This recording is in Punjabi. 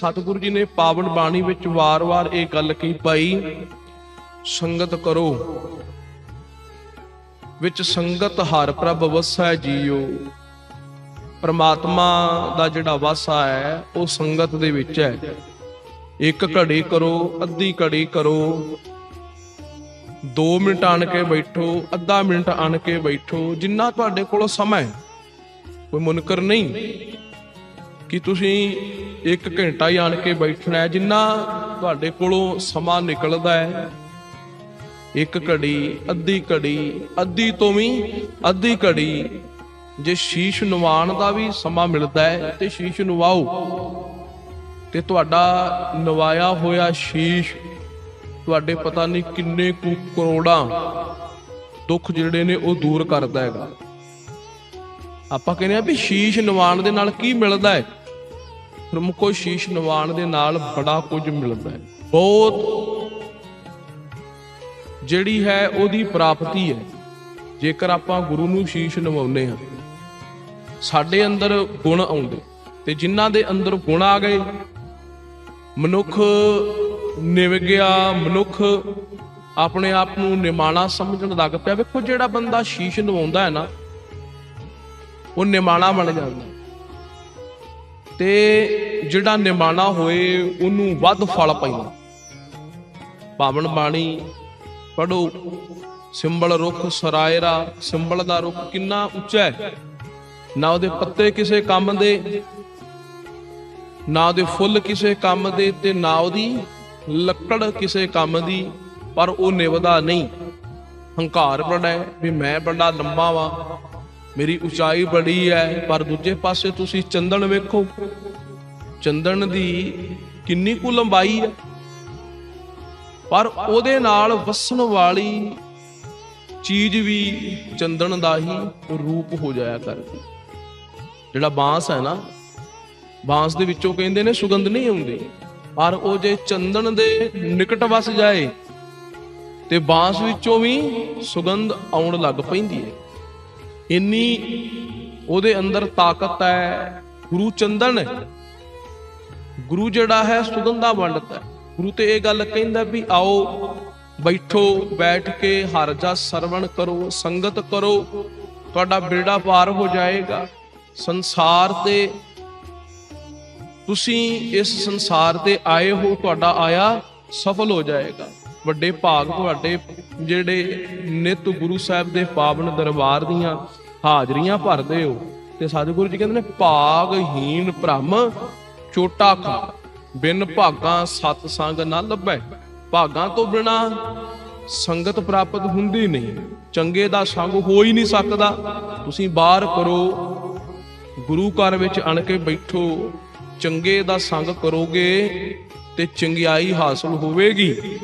ਸਤਿਗੁਰੂ ਜੀ ਨੇ ਪਾਵਨ ਬਾਣੀ ਵਿੱਚ ਵਾਰ-ਵਾਰ ਇਹ ਗੱਲ ਕਹੀ, ਭਾਈ, ਸੰਗਤ ਕਰੋ। ਵਿੱਚ ਸੰਗਤ ਹਰ ਪ੍ਰਭ ਵਸੈ ਜੀਓ। ਪਰਮਾਤਮਾ ਦਾ ਜਿਹੜਾ ਵਾਸਾ ਹੈ, ਉਹ ਸੰਗਤ ਦੇ ਵਿੱਚ ਹੈ। ਇੱਕ ਘੜੀ ਕਰੋ, ਅੱਧੀ ਘੜੀ ਕਰੋ। 2 ਮਿੰਟ ਆਣ ਕੇ ਬੈਠੋ, ਅੱਧਾ ਮਿੰਟ ਆਣ ਕੇ ਬੈਠੋ। ਜਿੰਨਾ ਤੁਹਾਡੇ ਕੋਲ ਸਮਾਂ ਹੈ, ਕੋਈ ਮੁਨਕਰ ਨਹੀਂ। ਕਿ ਤੁਸੀਂ 1 ਘੰਟਾ ਹੀ ਆਣ ਕੇ ਬੈਠਣਾ ਹੈ, ਜਿੰਨਾ ਤੁਹਾਡੇ ਕੋਲੋਂ ਸਮਾਂ ਨਿਕਲਦਾ ਹੈ। ਇੱਕ ਘੜੀ, ਅੱਧੀ ਘੜੀ, ਅੱਧੀ ਤੋਂ ਵੀ ਅੱਧੀ ਘੜੀ, ਜੇ ਸ਼ੀਸ਼ ਨਿਵਾਣ ਦਾ ਵੀ ਸਮਾਂ ਮਿਲਦਾ ਹੈ, ਤੇ ਸ਼ੀਸ਼ ਨਵਾਓ। ਤੇ ਤੁਹਾਡਾ ਨਵਾਇਆ ਹੋਇਆ ਸ਼ੀਸ਼, ਤੁਹਾਡੇ ਪਤਾ ਨਹੀਂ ਕਿੰਨੇ ਕੁ ਕਰੋੜਾਂ ਦੁੱਖ ਜਿਹੜੇ ਨੇ ਉਹ ਦੂਰ ਕਰਦਾ ਹੈਗਾ। ਆਪਾਂ ਕਹਿੰਦੇ ਆ ਵੀ ਸ਼ੀਸ਼ ਨਿਵਾਣ ਦੇ ਨਾਲ ਕੀ ਮਿਲਦਾ ਹੈ? ਪ੍ਰਮੁਖੋ ਸ਼ੀਸ਼ ਨਿਵਾਣ ਦੇ ਨਾਲ ਬੜਾ ਕੁਝ ਮਿਲਦਾ ਹੈ। ਬਹੁਤ ਜਿਹੜੀ ਹੈ ਉਹਦੀ ਪ੍ਰਾਪਤੀ ਹੈ। ਜੇਕਰ ਆਪਾਂ ਗੁਰੂ ਨੂੰ ਸ਼ੀਸ਼ ਨਿਵਾਉਂਦੇ ਹਾਂ, ਸਾਡੇ ਅੰਦਰ ਗੁਣ ਆਉਂਦੇ। ਤੇ ਜਿਨ੍ਹਾਂ ਦੇ ਅੰਦਰ ਗੁਣ ਆ ਗਏ, ਮਨੁੱਖ ਨਿਵ ਗਿਆ, ਮਨੁੱਖ ਆਪਣੇ ਆਪ ਨੂੰ ਨਿਮਾਣਾ ਸਮਝਣ ਲੱਗ ਪਿਆ। ਵੇਖੋ ਜਿਹੜਾ ਬੰਦਾ ਸ਼ੀਸ਼ ਨਿਵਾਉਂਦਾ ਹੈ ਨਾ, ਉਹ ਨਿਮਾਣਾ ਬਣ ਜਾਂਦਾ ਤੇ ਜਿਹੜਾ ਨਿਮਾਣਾ ਹੋਏ, ਉਹਨੂੰ ਵੱਧ ਫਲ ਪੈਂਦਾ। ਪਾਵਨ ਬਾਣੀ ਪੜੋ ਸਿੰਬਲ ਰੁੱਖ ਸਰਾਇਰਾ, ਸਿੰਬਲ ਦਾ ਰੁੱਖ ਕਿੰਨਾ ਉੱਚਾ ਹੈ। ਨਾ ਉਹਦੇ ਪੱਤੇ ਕਿਸੇ ਕੰਮ ਦੇ, ਨਾ ਉਹਦੇ ਫੁੱਲ ਕਿਸੇ ਕੰਮ ਦੇ ਤੇ ਨਾ ਉਹਦੀ ਲੱਕੜ ਕਿਸੇ ਕੰਮ ਦੀ, ਪਰ ਉਹ ਨਿਵਦਾ ਨਹੀਂ। ਹੰਕਾਰ ਬੜਾ ਹੈ ਵੀ ਮੈਂ ਬੜਾ ਲੰਮਾ ਵਾਂ। ਮੇਰੀ ਉਚਾਈ ਬੜੀ ਹੈ, ਪਰ ਦੂਜੇ ਪਾਸੇ ਤੁਸੀਂ ਚੰਦਨ ਵੇਖੋ। ਚੰਦਨ ਦੀ ਕਿੰਨੀ ਕੁ ਲੰਬਾਈ ਹੈ। ਪਰ ਉਹਦੇ ਨਾਲ ਵਸਣ ਵਾਲੀ ਚੀਜ਼ ਵੀ ਚੰਦਨ ਦਾ ਹੀ ਰੂਪ ਹੋ ਜਾਇਆ ਕਰਦੀ। ਜਿਹੜਾ ਬਾਂਸ ਹੈ ਨਾ, ਬਾਂਸ ਦੇ ਵਿੱਚੋਂ ਕਹਿੰਦੇ ਨੇ ਸੁਗੰਧ ਨਹੀਂ ਆਉਂਦੀ। ਪਰ ਉਹ ਜੇ ਚੰਦਨ ਦੇ ਨਿਕਟ ਵਸ ਜਾਏ, ਤੇ ਬਾਂਸ ਵਿੱਚੋਂ ਵੀ ਸੁਗੰਧ ਆਉਣ ਲੱਗ ਪੈਂਦੀ ਹੈ। ਇੰਨੀ ਉਹਦੇ ਅੰਦਰ ਤਾਕਤ ਹੈ, ਗੁਰੂ ਚੰਦਨ ਗੁਰੂ ਜਿਹੜਾ ਹੈ, ਸੁਗੰਧਾ ਵੰਡਦਾ ਹੈ। ਗੁਰੂ ਤੇ ਇਹ ਗੱਲ ਕਹਿੰਦਾ ਵੀ ਆਓ, ਬੈਠੋ, ਬੈਠ ਕੇ ਹਰ ਜਾ ਸਰਵਣ ਕਰੋ, ਸੰਗਤ ਕਰੋ, ਤੁਹਾਡਾ ਬੇੜਾ ਪਾਰ ਹੋ ਜਾਏਗਾ। ਸੰਸਾਰ ਤੇ ਤੁਸੀਂ ਇਸ ਸੰਸਾਰ ਤੇ ਆਏ ਹੋ, ਤੁਹਾਡਾ ਆਇਆ ਸਫਲ ਹੋ ਜਾਏਗਾ। ਵੱਡੇ ਭਾਗ ਤੁਹਾਡੇ ਜਿਹੜੇ ਨਿਤ ਗੁਰੂ ਸਾਹਿਬ ਦੇ ਪਾਵਨ ਦਰਬਾਰ ਦੀਆਂ ਹਾਜ਼ਰੀਆਂ ਭਰਦੇ ਹੋ। ਤੇ ਸਤਿਗੁਰੂ ਜੀ ਕਹਿੰਦੇ ਨੇ ਭਾਗਹੀਨ ਭ੍ਰਮ ਚੋਟਾ ਖਾ। ਬਿਨ ਭਾਗਾਂ ਸਤ ਸੰਗ ਨਾ ਲੱਭੈ। ਭਾਗਾਂ ਤੋਂ ਬਿਨਾ ਸੰਗਤ ਪ੍ਰਾਪਤ ਹੁੰਦੀ ਨਹੀਂ। ਚੰਗੇ ਦਾ ਸੰਗ ਹੋ ਹੀ ਨਹੀਂ ਸਕਦਾ। ਤੁਸੀਂ ਬਾਹਰ ਕਰੋ। ਗੁਰੂ ਘਰ ਵਿੱਚ ਅਣ ਕੇ ਬੈਠੋ। ਚੰਗੇ ਦਾ ਸੰਗ ਕਰੋਗੇ ਤੇ ਚੰਗਿਆਈ ਹਾਸਲ ਹੋਵੇਗੀ।